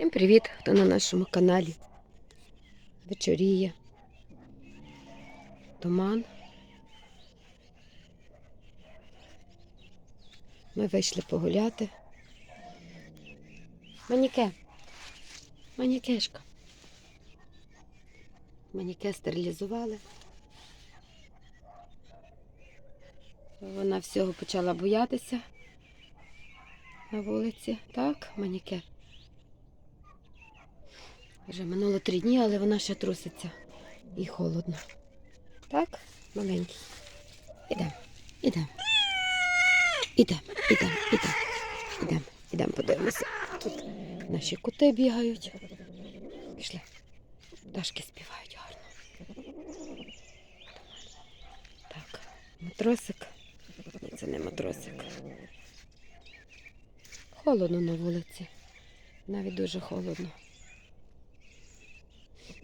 Всім привіт, хто на нашому каналі. Вечоріє. Туман. Ми вийшли погуляти. Маніке. Манікешка. Маніке стерилізували. Вона всього почала боятися на вулиці. Так, маніке. Вже минуло три дні, але вона ще труситься. І холодно. Так, маленький. Ідемо, ідемо. Ідемо, ідемо, ідемо. Ідемо, ідемо, подивимося. Тут наші коти бігають. Пішли. Пташки співають гарно. Так, матросик. Це не матросик. Холодно на вулиці. Навіть дуже холодно.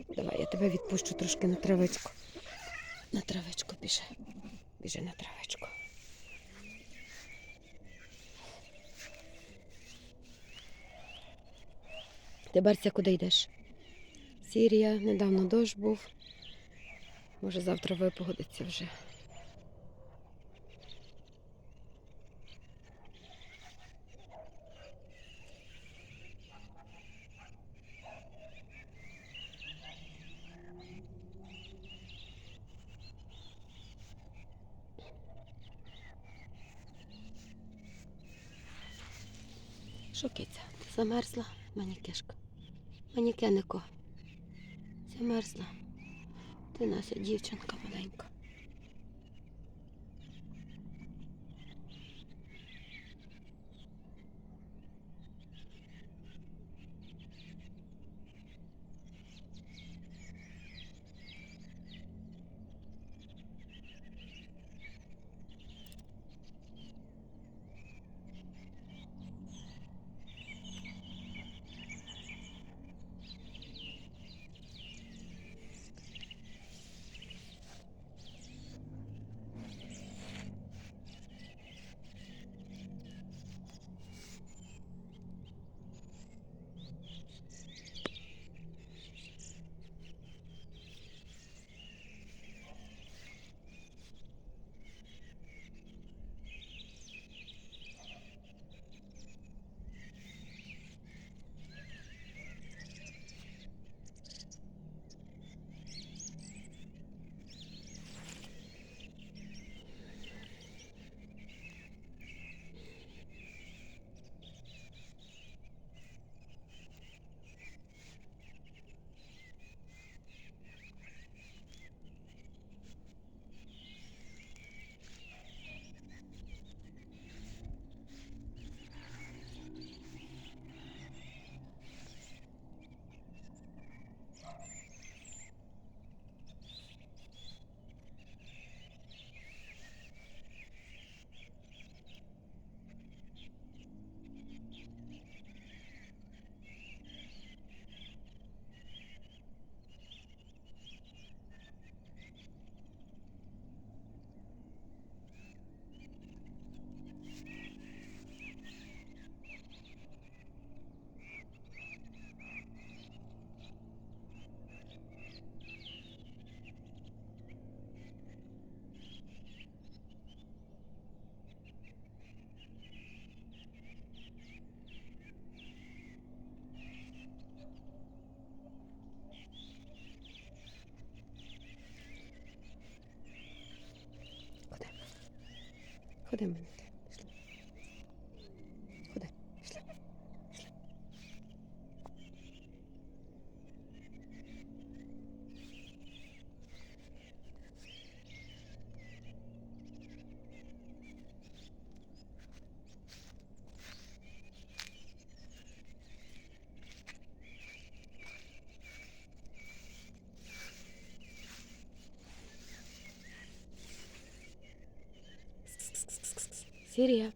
Давай, я тебе відпущу трошки на травичку. На травичку біжи. Біжи на травичку. Ти Барся, куди йдеш? Сірія, недавно дощ був. Може завтра випогодиться вже. Що киця? Ти замерзла? Манікешка. Манікенико. Замерзла. Ти Нася дівчинка маленька. Ходи, Сірія.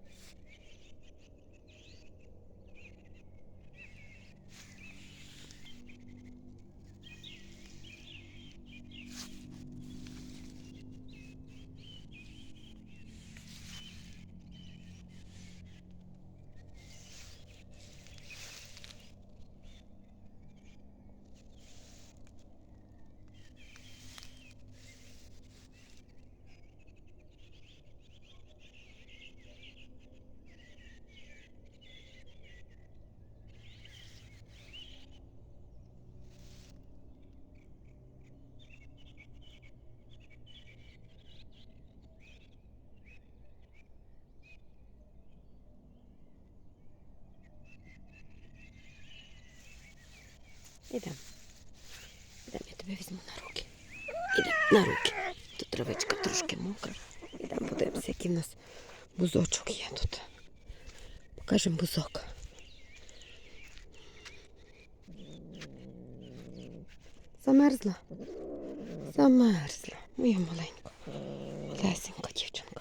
Ідемо. Ідемо, я тебе візьму на руки. Ідемо на руки. Тут травичка трошки мокра. Ідемо подивимося, який в нас бузочок є тут. Покажемо бузок. Замерзла? Замерзла. Моя маленька. Лесенька дівчинка.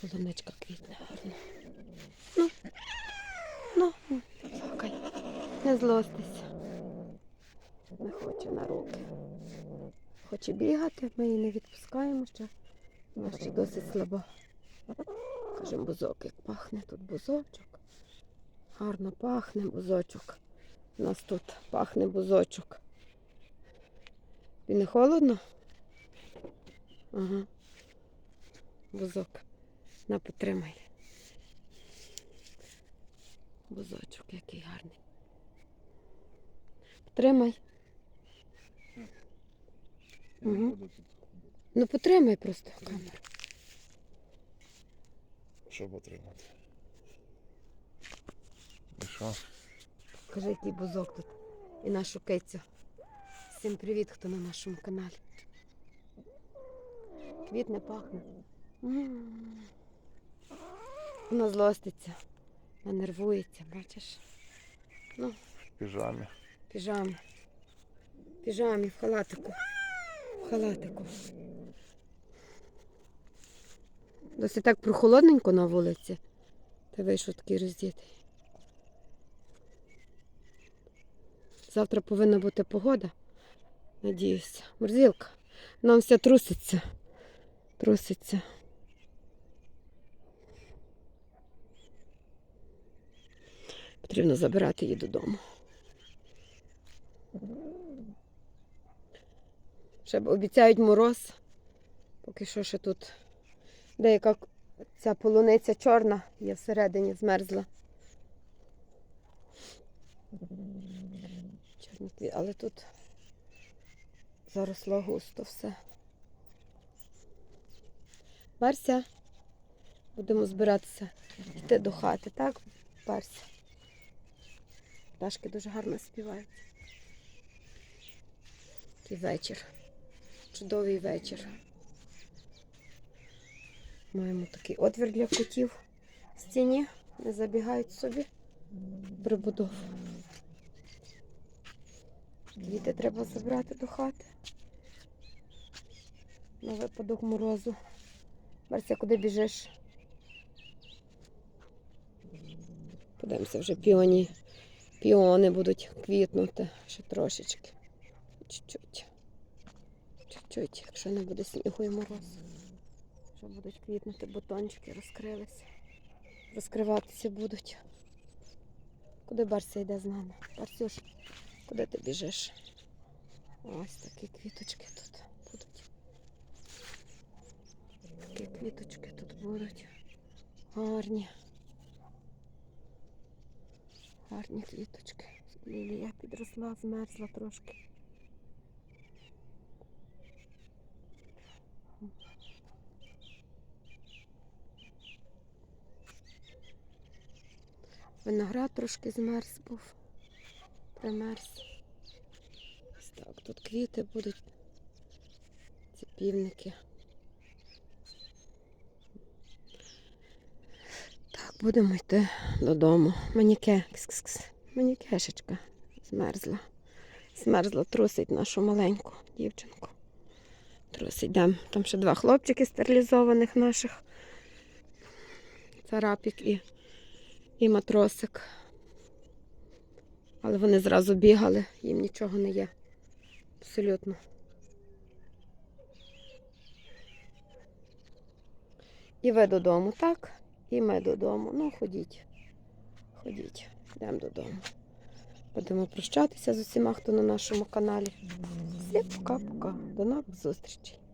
Полуничка квітне гарно. Ну, ну, ну, плакай. Не злостися. Не хоче на руки. Хоче бігати, ми її не відпускаємо ще. Вона ще досить слаба. Кажемо, бузок, як пахне тут бузочок. Гарно пахне бузочок. У нас тут пахне бузочок. І не холодно? Ага. Бузок. На, потримай. Бузочок, який гарний. Потримай. Угу. Ну потримай просто камеру. Щоб отримати. І що? Кажи, який бузок тут. І нашу кицю. Всім привіт, хто на нашому каналі. Квітне пахне. Вона злоститься, вона нервується, бачиш? Піжамі. В піжамі. В піжамі, в халатику. В халатику. Досить так прохолодненько на вулиці. Та вийшов такий роздітий. Завтра повинна бути погода. Надіюся. Морзілка. Нам вся труситься. Труситься. Потрібно забирати її додому. Ще обіцяють мороз. Поки що ще тут деяка ця полуниця чорна є всередині, змерзла. Але тут заросло густо все. Барся, будемо збиратися йти до хати, так, Барся? Пташки дуже гарно співають. Такий вечір. Чудовий вечір. Маємо такий отвір для котів в стіні. Не забігають собі. Прибудову. Квіти треба забрати до хати. На випадок морозу. Марся, куди біжиш? Подивимося, вже піоні. Піони будуть квітнути ще трошечки. Чуть-чуть. Чуть-чуть, якщо не буде снігу і морозу. Вже будуть квітнути бутончики, розкрилися. Розкриватися будуть. Куди Барся йде з нами? Барсюш, куди ти біжиш? Ось такі квіточки тут будуть. Такі квіточки тут будуть. Гарні. Гарні квіточки. Лілія підросла, змерзла трошки. Виноград трошки змерз був. Примерз. Так, тут квіти будуть. Ці півники. Так, будемо йти додому. Маніке. Кс-кс-кс. Манікешечка змерзла. Змерзла, трусить нашу маленьку дівчинку. Трусить. Йдемо. Там ще два хлопчики стерилізованих наших. Царапік і і матросик. Але вони зразу бігали, їм нічого не є. Абсолютно. І ви додому, так? І ми додому. Ну, ходіть. Ходіть, йдемо додому. Будемо прощатися з усіма, хто на нашому каналі. Всім пока-пока. До нових зустрічей.